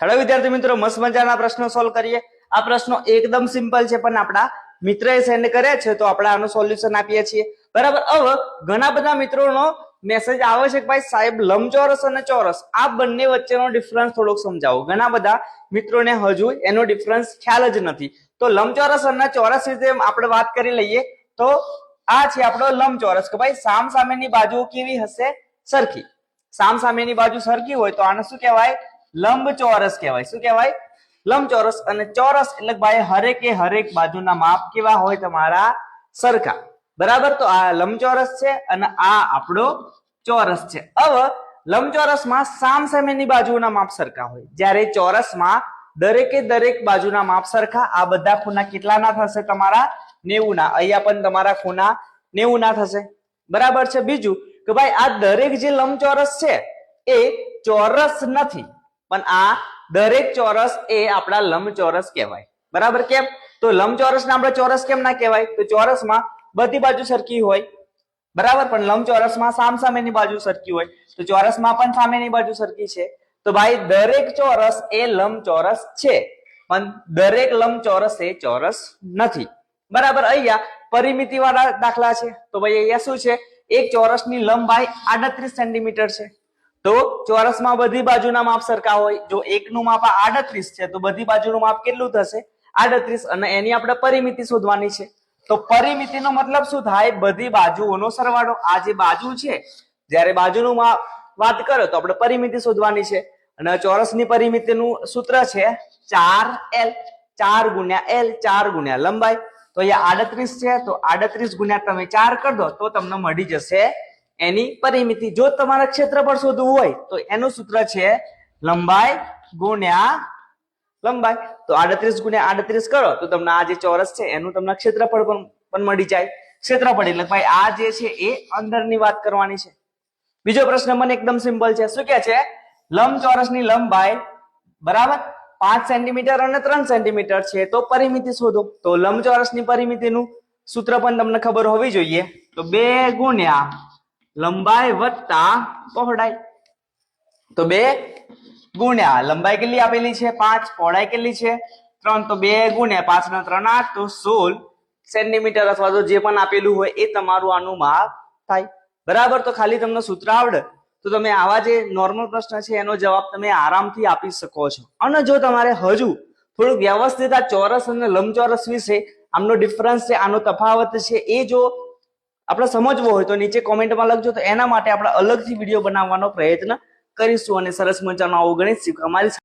Hello વિદ્યાર્થી મિત્રો, મસ્ત મજાના પ્રશ્નો સોલ્વ કરીએ. આ પ્રશ્નો એકદમ સિમ્પલ છે, પણ આપણા મિત્રએ સેન્ડ કર્યા છે, તો આપણે આનું સોલ્યુશન આપીએ છીએ. બરાબર, હવે ઘણા બધા મિત્રોનો મેસેજ આવે છે કે ભાઈ સાહેબ, લંબચોરસ અને ચોરસ, આ બંને વચ્ચેનો ડિફરન્સ થોડોક સમજાવો. ઘણા બધા મિત્રોને હજુ એનો ડિફરન્સ ખ્યાલ જ નથી. તો લંબચોરસ અને ચોરસ વિશે આપણે વાત કરી લઈએ. તો આ છે આપણો લંબચોરસ, કે ભાઈ સામ સામેની બાજુ કેવી હશે? સરખી. સામ સામેની બાજુ સરખી હોય તો આને શું કહેવાય? લંબચોરસ કહેવાય. શું કહેવાય? લંબચોરસ અને ચોરસ એટલે ભાઈ હરેકે હરેક બાજુના માપ કેવા હોય તમારા સરખા. બરાબર? તો આ લંબચોરસ છે અને આ આપણો ચોરસ છે. હવે લંબચોરસમાં સામ સામેની બાજુના માપ સરખા હોય. જ્યારે ચોરસમાં દરેકે દરેક બાજુના માપ સરખા, આ બધા ખૂણા કેટલાના થશે તમારા? નેવું ના અહીંયા પણ તમારા ખૂણા નેવું ના થશે. બરાબર છે? બીજું કે ભાઈ આ દરેક જે લંબચોરસ છે એ ચોરસ નથી. પણ આ દરેક ચોરસ એ આપણા લંબચોરસ કહેવાય. બરાબર કેમ? તો લંબચોરસને આપણે ચોરસ કેમ ના કહેવાય? તો ચોરસમાં બધી બાજુ સરખી હોય. બરાબર? પણ લંબચોરસમાં સામ સામેની બાજુ સરખી હોય. તો ચોરસમાં પણ સામેની બાજુ સરખી છે. તો ભાઈ, દરેક ચોરસ એ લંબચોરસ છે. પણ દરેક લંબચોરસ એ ચોરસ નથી. બરાબર? અહીંયા પરિમિતિ વાળા દાખલા છે. તો ભાઈ, અહીંયા શું છે? એક ચોરસની લંબાઈ આડત્રીસ સેન્ટીમીટર છે. તો ચોરસમાં બધી બાજુના માપ સરખા હોય. જો એકનું માપ આડત્રીસ છે, તો બધી બાજુનું માપ કેટલું થશે? આડત્રીસ અને એની આપણે પરિમિતિ શોધવાની છે. તો પરિમિતિનો મતલબ શું થાય? બધી બાજુઓનો સરવાળો. આ જે બાજુ છે, જ્યારે બાજુનું માપ વાત કરો તો આપણે પરિમિતિ શોધવાની છે. અને ચોરસની પરિમિતિનું સૂત્ર છે ચાર એલ. ચાર ગુણ્યા એલ, ચાર ગુણ્યા લંબાઈ. તો અહીંયા આડત્રીસ છે, તો આડત્રીસ ગુણ્યા તમે ચાર કરી દો તો તમને મળી જશે એની પરિમિતિ. જો તમારે ક્ષેત્રફળ શોધવું હોય, તો એનું સૂત્ર છે લંબાઈ ગુણ્યા લંબાઈ. તો આડત્રીસ ગુણ્યા આડત્રીસ કરો, તો તમને આ જે ચોરસ છે, એનું તમને ક્ષેત્રફળ પણ મળી જાય. ક્ષેત્રફળ એટલે ભાઈ આ જે છે એ અંદરની વાત કરવાની છે. બીજો પ્રશ્ન મને એકદમ સિમ્પલ છે. શું કે છે? લંબચોરસની લંબાઈ બરાબર પાંચ સેન્ટીમીટર અને ત્રણ સેન્ટીમીટર છે, તો પરિમિતિ શોધો. તો લંબચોરસની પરિમિતિનું સૂત્ર પણ તમને ખબર હોવી જોઈએ. તો બે ગુણ્યા લંબાઈ વત્તા પહોળાઈ. તો બે ગુણ્યા, લંબાઈ કેટલી આપેલી છે? પાંચ. પહોળાઈ કેટલી છે? ત્રણ. તો બે ગુણ્યા પાંચ ના ત્રણ આઠ. તો સોળ સેન્ટીમીટર અથવા તો જે પણ આપેલું હોય એ તમારું આનું માપ થાય. બરાબર? તો ખાલી તમને સૂત્ર આવડે? તો તમે આવા જે નોર્મલ પ્રશ્ન છે એનો જવાબ તમે આરામથી આપી શકો છો. અને જો તમારે હજુ થોડુંક વ્યવસ્થિત આ ચોરસ અને લંબચોરસ વિશે આમનો ડિફરન્સ છે, આનો તફાવત છે, એ જો આપણે સમજવો હોય તો નીચે કોમેન્ટમાં લખજો તો એના માટે આપણે અલગથી વીડિયો બનાવવાનો પ્રયત્ન કરીશું અને સરસ મજાનો આવો ગણિત શીખવા અમારી